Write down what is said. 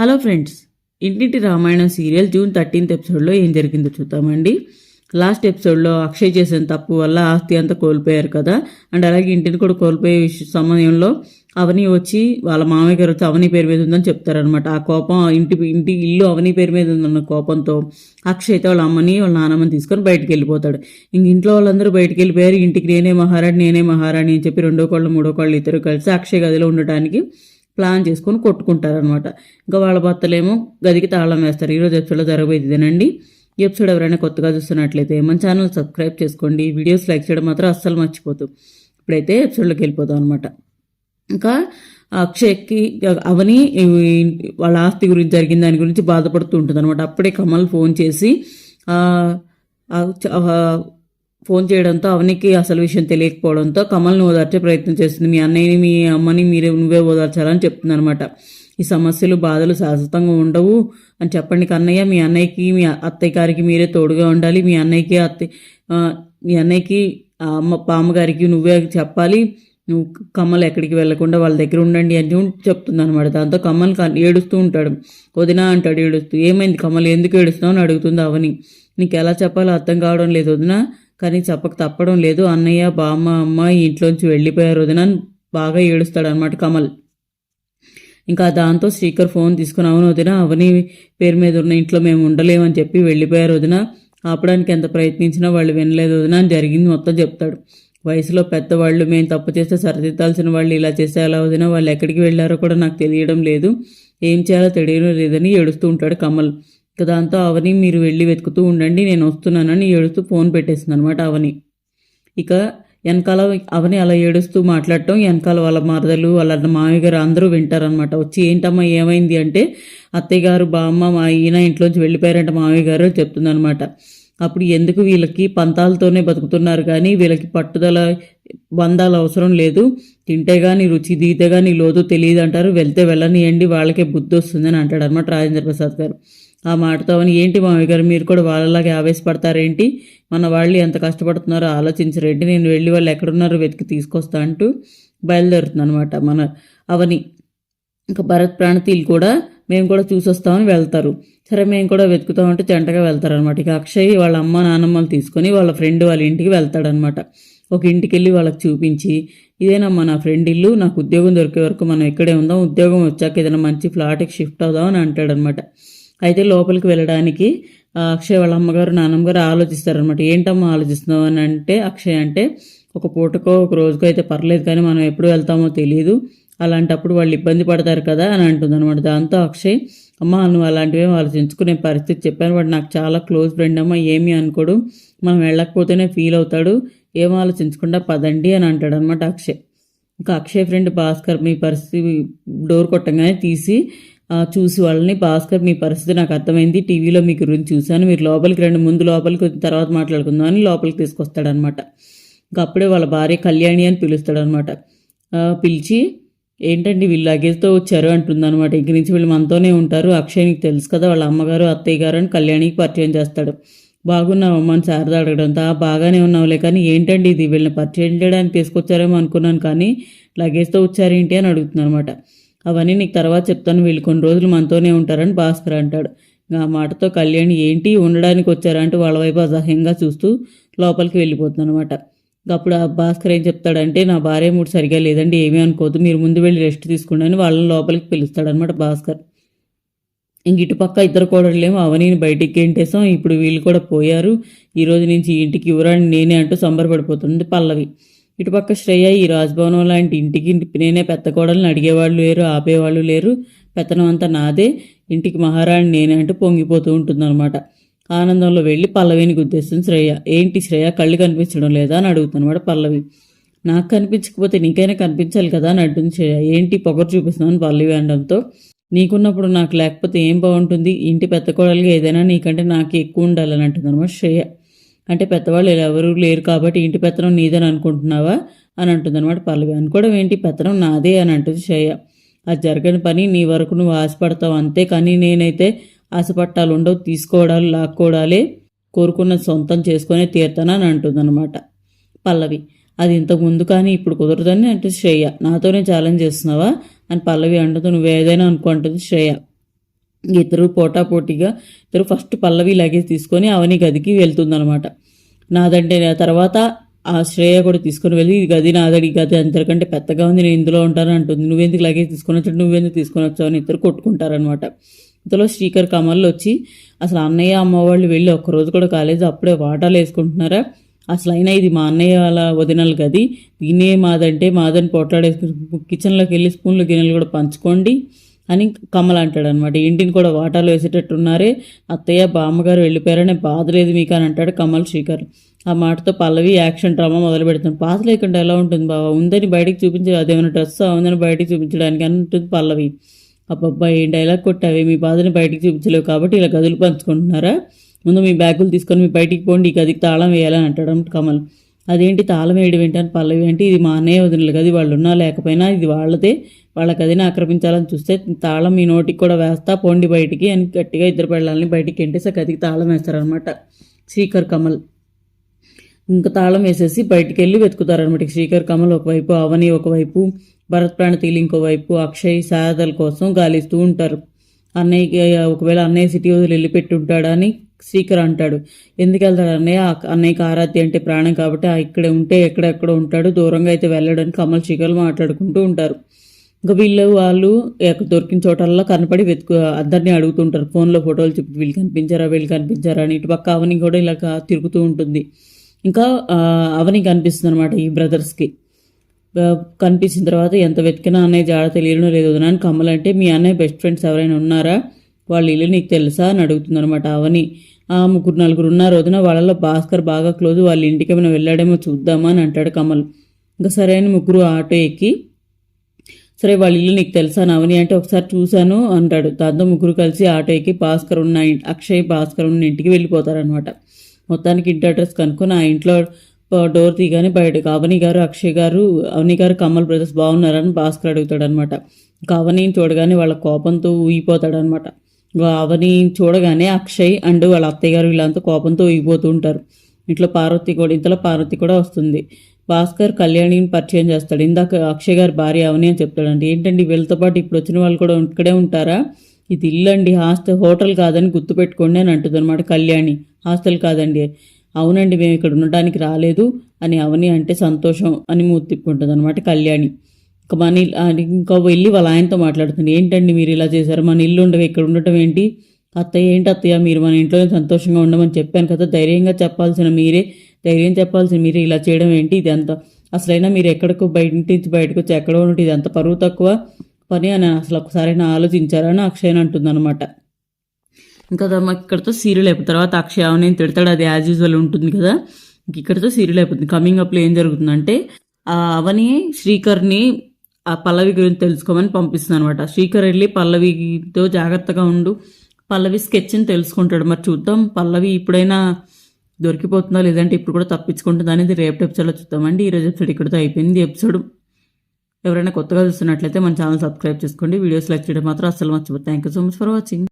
Hello friends ఇంటింటి Ramayanam serial June thirteenth ఎపిసోడ్లో ఏం జరిగిందో చూద్దామండి. లాస్ట్ ఎపిసోడ్లో అక్షయ్ చేసిన తప్పు వల్ల ఆస్తి అంతా కోల్పోయారు కదా. అండ్ అలాగే ఇంటిని కూడా కోల్పోయే సమయంలో అవని వచ్చి వాళ్ళ మామయ్య గారు వచ్చి అవని పేరు మీద ఉందని చెప్తారనమాట ఆ కోపం ఇంటి ఇంటి ఇల్లు అవని పేరు మీద ఉందన్న కోపంతో అక్షయ్ అయితే వాళ్ళ అమ్మని వాళ్ళ నాన్నమ్మని తీసుకొని బయటికి వెళ్ళిపోతాడు. ఇంక ఇంట్లో వాళ్ళందరూ బయటికి వెళ్ళిపోయారు. ఇంటికి నేనే మహారాణి నేనే మహారాణి అని చెప్పి రెండో కోళ్ళు మూడో కోళ్ళు ఇద్దరు కలిసి అక్షయ్ గదిలో ఉండటానికి ప్లాన్ చేసుకొని కొట్టుకుంటారనమాట ఇంకా వాళ్ళ భర్తలేమో గదికి తాళం వేస్తారు. ఈరోజు ఎపిసోడ్లో జరగబోయేది ఇదేనండి. ఎపిసోడ్ ఎవరైనా కొత్తగా చూస్తున్నట్లయితే మన ఛానల్ సబ్స్క్రైబ్ చేసుకోండి. వీడియోస్ లైక్ చేయడం మాత్రం అస్సలు మర్చిపోతూ ఇప్పుడైతే ఎపిసోడ్లోకి వెళ్ళిపోతాం అనమాట ఇంకా అక్షయ్కి అవని వాళ్ళ ఆస్తి గురించి జరిగిన దాని గురించి బాధపడుతూ ఉంటుంది అనమాట అప్పుడే కమల్ ఫోన్ చేసి ఫోన్ చేయడంతో అవనికి అసలు విషయం తెలియకపోవడంతో కమల్ని ఓదార్చే ప్రయత్నం చేస్తుంది. మీ అన్నయ్యని మీ అమ్మని మీరే నువ్వే ఓదార్చాలని చెప్తుంది అనమాట ఈ సమస్యలు బాధలు శాశ్వతంగా ఉండవు అని చెప్పండి కన్నయ్య. మీ అన్నయ్యకి మీ అత్తయ్య గారికి మీరే తోడుగా ఉండాలి. మీ అన్నయ్యకి అత్తయ్య మీ అన్నయ్యకి ఆ అమ్మ పామగారికి నువ్వే చెప్పాలి. నువ్వు కమ్మలు ఎక్కడికి వెళ్ళకుండా వాళ్ళ దగ్గర ఉండండి అని చెప్తుంది అనమాట దాంతో కమ్మలు ఏడుస్తూ ఉంటాడు. వదినా అంటాడు ఏడుస్తూ. ఏమైంది కమ్మలు ఎందుకు ఏడుస్తున్నావు? అని అడుగుతుంది అవని. నీకు ఎలా చెప్పాలో అర్థం కావడం లేదు వదినా. కానీ చెప్పక తప్పడం లేదు. అన్నయ్య బామ్మ అమ్మ ఇంట్లోంచి వెళ్ళిపోయారు వదిన బాగా ఏడుస్తాడు అనమాట కమల్. ఇంకా దాంతో స్పీకర్ ఫోన్ తీసుకుని అవును వదిన అవని పేరు మీద ఉన్న ఇంట్లో మేము ఉండలేమని చెప్పి వెళ్ళిపోయారు వదిన ఆపడానికి ఎంత ప్రయత్నించినా వాళ్ళు వినలేదు వదిన అని జరిగింది మొత్తం చెప్తాడు. వయసులో పెద్దవాళ్ళు మేము తప్పు చేస్తే సరిదిద్దాల్సిన వాళ్ళు ఇలా చేస్తే ఎలా వదిన? వాళ్ళు ఎక్కడికి వెళ్ళారో కూడా నాకు తెలియడం లేదు. ఏం చేయాలో తెలియడం లేదని ఏడుస్తూ ఉంటాడు కమల్. ఇక దాంతో అవని మీరు వెళ్ళి వెతుకుతూ ఉండండి నేను వస్తున్నానని ఏడుస్తూ ఫోన్ పెట్టేసింది అనమాట అవని. ఇక వెనకాల అవని అలా ఏడుస్తూ మాట్లాడటం వెనకాల వాళ్ళ మరదలు వాళ్ళ మామయ్య గారు అందరూ వింటారనమాట. వచ్చి ఏంటమ్మా ఏమైంది? అంటే అత్తయ్య గారు బామ్మ మా ఈయన ఇంట్లోంచి వెళ్ళిపోయారంట మామయ్య గారు చెప్తుందనమాట. అప్పుడు ఎందుకు వీళ్ళకి పంతాలతోనే బతుకుతున్నారు కానీ వీళ్ళకి పట్టుదల బంధాలు అవసరం లేదు. తింటే కానీ రుచి దీతే కానీ లోతు తెలియదు అంటారు వెళ్తే వెళ్ళనియండి వాళ్ళకే బుద్ధి వస్తుందని అంటాడు అనమాట రాజేంద్ర ప్రసాద్ గారు. ఆ మాటతో అవని ఏంటి మామయ్య గారు మీరు కూడా వాళ్ళలాగే ఆవేశపడతారేంటి? మన వాళ్ళు ఎంత కష్టపడుతున్నారో ఆలోచించరేంటి నేను వెళ్ళి వాళ్ళు ఎక్కడున్నారో వెతికి తీసుకొస్తా అంటూ బయలుదేరుతుందనమాట మన అవని. ఇంకా భరత్ ప్రాణతీలు కూడా మేము కూడా చూసొస్తామని వెళ్తారు. సరే మేము కూడా వెతుకుతామంటే జంటగా వెళ్తారనమాట ఇక అక్షయ్ వాళ్ళ అమ్మ నాన్నమ్మలు తీసుకొని వాళ్ళ ఫ్రెండ్ వాళ్ళ ఇంటికి వెళ్తాడనమాట ఒక ఇంటికి వెళ్ళి వాళ్ళకి చూపించి ఇదేనమ్మా నా ఫ్రెండ్ ఇల్లు నాకు ఉద్యోగం దొరికే వరకు మనం ఇక్కడే ఉందాం ఉద్యోగం వచ్చాక ఏదైనా మంచి ఫ్లాట్కి షిఫ్ట్ అవుదాం అని అంటాడనమాట అయితే లోపలికి వెళ్ళడానికి అక్షయ్ వాళ్ళ అమ్మగారు నాన్నమ్మగారు ఆలోచిస్తారనమాట ఏంటమ్మా ఆలోచిస్తున్నావు? అని అంటే అక్షయ్ అంటే ఒక పూటకో ఒక రోజుకో అయితే పర్లేదు కానీ మనం ఎప్పుడు వెళ్తామో తెలియదు అలాంటప్పుడు వాళ్ళు ఇబ్బంది పడతారు కదా అని అంటుంది అనమాట దాంతో అక్షయ్ అమ్మ నువ్వు అలాంటివేం ఆలోచించుకునే పరిస్థితి చెప్పాను. వాడు నాకు చాలా క్లోజ్ ఫ్రెండ్ అమ్మ ఏమీ అనుకోడు. మనం వెళ్ళకపోతేనే ఫీల్ అవుతాడు. ఏం ఆలోచించకుండా పదండి అని అంటాడు అనమాట అక్షయ్. ఇంకా అక్షయ్ ఫ్రెండ్ భాస్కర్ మీ పరిస్థితి డోర్ కొట్టంగానే తీసి చూసి వాళ్ళని భాస్కర్ మీ పరిస్థితి నాకు అర్థమైంది. టీవీలో మీ గురించి చూశాను. మీరు లోపలికి రండి. ముందు లోపలికి వచ్చిన తర్వాత మాట్లాడుకుందాం అని లోపలికి తీసుకొస్తాడనమాట. ఇంకా అప్పుడే వాళ్ళ భార్య కళ్యాణి అని పిలుస్తాడనమాట. పిలిచి ఏంటండి వీళ్ళు లగేజ్తో వచ్చారు అంటుందన్నమాట ఇంక నుంచి వీళ్ళు మనతోనే ఉంటారు. అక్షయ్ నీకు తెలుసు కదా వాళ్ళ అమ్మగారు అత్తయ్య గారు అని కళ్యాణికి పరిచయం చేస్తాడు. బాగున్నావమ్మా అని శారద అడగడంతో "ఆ, బాగానే ఉన్నావులే. కానీ ఏంటండి ఇది? వీళ్ళని పరిచయం చేయడానికి తీసుకొచ్చారేమో అనుకున్నాను కానీ లగేజ్తో వచ్చారేంటి అని అడుగుతున్నాను అనమాట అవన్నీ నీకు తర్వాత చెప్తాను వీళ్ళు కొన్ని రోజులు మనతోనే ఉంటారని భాస్కర్ అంటాడు. ఆ మాటతో కళ్యాణి ఏంటి ఉండడానికి వచ్చారంటే వాళ్ళ వైపు అసహ్యంగా చూస్తూ లోపలికి వెళ్ళిపోతుంది అనమాట అప్పుడు ఆ భాస్కర్ ఏం చెప్తాడంటే నా భార్య మూడు సరిగా లేదండి ఏమీ అనుకోవద్దు మీరు ముందు వెళ్ళి రెస్ట్ తీసుకోండి అని వాళ్ళని లోపలికి పిలుస్తాడనమాట భాస్కర్. ఇంక ఇటుపక్క ఇద్దరు కోడళ్ళేమో అవనీని బయటికి గెంటేసాం ఇప్పుడు వీళ్ళు కూడా పోయారు ఈ రోజు నుంచి ఇంటికి ఇవ్వరాని నేనే అంటూ సంబరపడిపోతుంది పల్లవి. ఇటుపక్క శ్రేయ ఈ రాజ్భవనం లాంటి ఇంటికి నేనే పెద్ద కోడల్ని అడిగేవాళ్ళు లేరు ఆపేవాళ్ళు లేరు. పెత్తనం అంతా నాదే. ఇంటికి మహారాణి నేనే అంటూ పొంగిపోతూ ఉంటుందన్నమాట. ఆనందంలో వెళ్ళి పల్లవిని గుద్దేస్తుంది శ్రేయ. ఏంటి శ్రేయ కళ్ళు కనిపించడం లేదా అని అడుగుతున్నమాట పల్లవి. నాకు కనిపించకపోతే నీకైనా కనిపించాలి కదా అని అంటుంది శ్రేయ. ఏంటి పొగరు చూపిస్తున్నాను పల్లవి అనడంతో. నీకున్నప్పుడు నాకు లేకపోతే ఏం బాగుంటుంది? ఇంటి పెద్ద కోడలుగా ఏదైనా నీకంటే నాకు ఎక్కువ ఉండాలని అంటుంది అనమాట శ్రేయ. అంటే పెద్దవాళ్ళు ఇలా ఎవరు లేరు కాబట్టి ఇంటి పెత్తనం నీదని అనుకుంటున్నావా? అని అంటుంది అనమాట పల్లవి. అనుకోవడం ఏంటి? పెత్తనం నాదే అని అంటుంది శ్రేయ. అది జరగని పని నీ వరకు నువ్వు ఆశపడతావు అంతే. కానీ నేనైతే ఆశపట్టాలు ఉండవు తీసుకోవడాలు లాక్కోవడాలే. కోరుకున్న సొంతం చేసుకునే తీరుతానని అంటుంది అనమాట పల్లవి. అది ఇంతకు ముందు కానీ ఇప్పుడు కుదరదని అంటే శ్రేయ. నాతోనే ఛాలెంజ్ చేస్తున్నావా? అని పల్లవి అంటుంది. నువ్వు ఏదైనా అనుకో అంటుంది శ్రేయ. ఇద్దరు పోటాపోటీగా ఇద్దరు ఫస్ట్ పల్లవి లగేజ్ తీసుకొని అవని గదికి వెళ్తుందనమాట నాదంటే తర్వాత ఆ శ్రేయ కూడా తీసుకొని వెళ్ళి ఈ గది నాదడి గది అంతకంటే పెద్దగా ఉంది నేను ఇందులో ఉంటాను అంటుంది. నువ్వెందుకు లగేజ్ తీసుకొని వచ్చాడు నువ్వెందుకు తీసుకొని వచ్చావు? అని ఇద్దరు కొట్టుకుంటారనమాట ఇంతలో శ్రీకర్ కమల్ వచ్చి అసలు అన్నయ్య అమ్మ వాళ్ళు వెళ్ళి ఒక్కరోజు కూడా కాలేదు అప్పుడే వాటాలు వేసుకుంటున్నారా? అసలు అయినా ఇది మా అన్నయ్య వాళ్ళ వదినలు గది. దీన్నే మాదంటే మాదని పోట్లాడేసుకుని కిచెన్లోకి వెళ్ళి స్పూన్లు గిన్నెలు కూడా పంచుకోండి. అని కమల అంటాడు అనమాట ఇంటిని కూడా వాటాలు వేసేటట్టున్నారే. అత్తయ్య బామ్మగారు వెళ్ళిపోయారనే బాధ లేదు మీకు అని అంటాడు కమల్ శ్రీకర్. ఆ మాటతో పల్లవి యాక్షన్ డ్రామా మొదలు పెడుతుంది. పాత లేకుండా ఎలా ఉంటుంది బాబా ఉందని బయటికి చూపించి అదేమైనా డ్రెస్ ఉందని బయటికి చూపించడానికి అని ఉంటుంది పల్లవి. అబ్బబ్బా ఏం డైలాగ్ కొట్టావి? మీ బాధని బయటికి చూపించలేవు కాబట్టి ఇలా గదులు పంచుకుంటున్నారా? ముందు మీ బ్యాగులు తీసుకొని మీ బయటికి పోండి ఈ గదికి తాళం వేయాలని అంటాడు కమల్. అదేంటి తాళం వేయడం ఏంటని పల్లవి అంటే ఇది మా అన్నయ్య వదినలు గది వాళ్ళు ఉన్నా లేకపోయినా ఇది వాళ్ళదే. వాళ్ళ గదిని ఆక్రమించాలని చూస్తే తాళం మీ నోటికి కూడా వేస్తా పోండి బయటికి అని గట్టిగా ఇద్దరు పిల్లల్ని బయటికి ఎంటేసి గదికి తాళం వేస్తారనమాట శ్రీకర్ కమల్. ఇంకా తాళం వేసేసి బయటికి వెళ్ళి వెతుకుతారనమాట శ్రీకర్ కమల్ ఒకవైపు అవని ఒకవైపు భరత్ ప్రాణతీలు ఇంకోవైపు అక్షయ్ సారథల కోసం గాలిస్తూ ఉంటారు. అన్నయ్యకి ఒకవేళ అన్నయ్య సిటీ వదిలి వెళ్ళిపెట్టి ఉంటాడని శ్రీకర్ అంటాడు. ఎందుకు వెళ్తాడు అన్నయ్య? ఆ- అన్నయ్యకి ఆరాధ్య అంటే ప్రాణం కాబట్టి ఆ ఇక్కడే ఉంటే ఎక్కడెక్కడ ఉంటాడు దూరంగా అయితే వెళ్ళడానికి కమల్ శ్రీకర్లు మాట్లాడుకుంటూ ఉంటారు. ఇంకా వీళ్ళు వాళ్ళు ఎక్కడ దొరికిన చోటల్లో కనపడి వెతుకు అందరినీ అడుగుతుంటారు. ఫోన్లో ఫోటోలు చెప్పి వీళ్ళు కనిపించారా వీళ్ళు కనిపించారా అని ఇటు పక్క అవని కూడా ఇలా తిరుగుతూ ఉంటుంది. ఇంకా అవని కనిపిస్తుంది అనమాట ఈ బ్రదర్స్కి. కనిపించిన తర్వాత ఎంత వెతికినా అన్నయ్య జాడ తెలియడం లేదు అని కమల్ అంటే మీ అన్నయ్య బెస్ట్ ఫ్రెండ్స్ ఎవరైనా ఉన్నారా? వాళ్ళ ఇల్లు నీకు తెలుసా? అని అడుగుతుంది అనమాట అవని. ఆ ముగ్గురు నలుగురు ఉన్నారు వదిన వాళ్ళలో భాస్కర్ బాగా క్లోజ్ వాళ్ళ ఇంటికి ఏమైనా వెళ్ళాడేమో చూద్దామా అని అంటాడు కమల్. ఇంకా సరే అని ముగ్గురు ఆటో ఎక్కి సరే వాళ్ళ ఇల్లు నీకు తెలుసా నవని అంటే ఒకసారి చూశాను అంటాడు. దాంతో ముగ్గురు కలిసి ఆటో ఎక్కి భాస్కర్ ఉన్న అక్షయ్ భాస్కర్ ఉన్న ఇంటికి వెళ్ళిపోతారనమాట మొత్తానికి ఇంటి అడ్రస్ కనుక్కొని ఆ ఇంట్లో డోర్ తీగానే బయటకు అవని గారు అక్షయ్ గారు అవని గారు కమల్ బ్రదర్స్ బాగున్నారని భాస్కర్ అడుగుతాడు అనమాట ఇంకా చూడగానే వాళ్ళ కోపంతో ఊగిపోతాడు అనమాట అవని చూడగానే అక్షయ్ అండ్ వాళ్ళ అత్తయ్య గారు వీళ్ళంతా కోపంతో ఊగిపోతూ ఉంటారు. ఇంట్లో పార్వతి కూడా ఇంతలో పార్వతి కూడా వస్తుంది. భాస్కర్ కళ్యాణిని పరిచయం చేస్తాడు. ఇందాక అక్షయ్ గారి భార్య అవని అని చెప్తాడండి. ఏంటండి వీళ్ళతో పాటు ఇప్పుడు వచ్చిన వాళ్ళు కూడా ఇక్కడే ఉంటారా? ఇది ఇల్లు అండి హాస్టల్ హోటల్ కాదని గుర్తుపెట్టుకోండి అని అంటుందన్నమాట కళ్యాణి. హాస్టల్ కాదండి. అవునండి మేము ఇక్కడ ఉండడానికి రాలేదు అని అవని అంటే సంతోషం అని మూర్తిప్పుకుంటుంది అనమాట కళ్యాణి. ఇంకా మన ఇల్లు ఇంకా వెళ్ళి వాళ్ళ ఆయనతో మాట్లాడుతుంది. ఏంటండి మీరు ఇలా చేశారు? మన ఇల్లు ఉండగా ఇక్కడ ఉండటం ఏంటి? అత్తయ్య ఏంటి అత్తయ్య? మీరు మన ఇంట్లోనే సంతోషంగా ఉండమని చెప్పాను కదా. ధైర్యంగా చెప్పాల్సిన మీరే ధైర్యం చెప్పాల్సింది. మీరు ఇలా చేయడం ఏంటి? ఇది అంత అసలైనా మీరు ఎక్కడికో బయట నుంచి బయటకు వచ్చి ఎక్కడ ఉన్నట్టు ఇది అంత పరువు తక్కువ? పని అని అసలు ఒకసారి ఆలోచించారని అక్షయ్ అంటుంది అనమాట ఇంకా దా- ఇక్కడతో సీరియల్ అయిపోయిన తర్వాత అక్షయ్ అవని తిడతాడు. అది యాజ్ యూజువల్ ఉంటుంది కదా. ఇంక ఇక్కడతో సీరియల్ అయిపోతుంది. కమింగ్ అప్లో ఏం జరుగుతుందంటే ఆ అవని శ్రీకర్ని ఆ పల్లవి గురించి తెలుసుకోమని పంపిస్తుంది అనమాట శ్రీకర్ వెళ్ళి పల్లవితో జాగ్రత్తగా ఉండు. పల్లవి స్కెచ్ని తెలుసుకుంటాడు. మరి చూద్దాం. పల్లవి ఇప్పుడైనా దొరికిపోతుందా లేదంటే ఇప్పుడు కూడా తప్పించుకుంటుందా అనేది రేపటి ఎపిసోడ్లో చూద్దామండి. ఈరోజు ఎపిసోడ్ ఇక్కడితో అయిపోయింది. ఎపిసోడ్ ఎవరైనా కొత్తగా చూస్తున్నట్లయితే మన ఛానల్ సబ్స్క్రైబ్ చేసుకోండి. వీడియోస్ లైక్ చేయడం మాత్రం అస్సలు మర్చిపోతుంది thank you so much for watching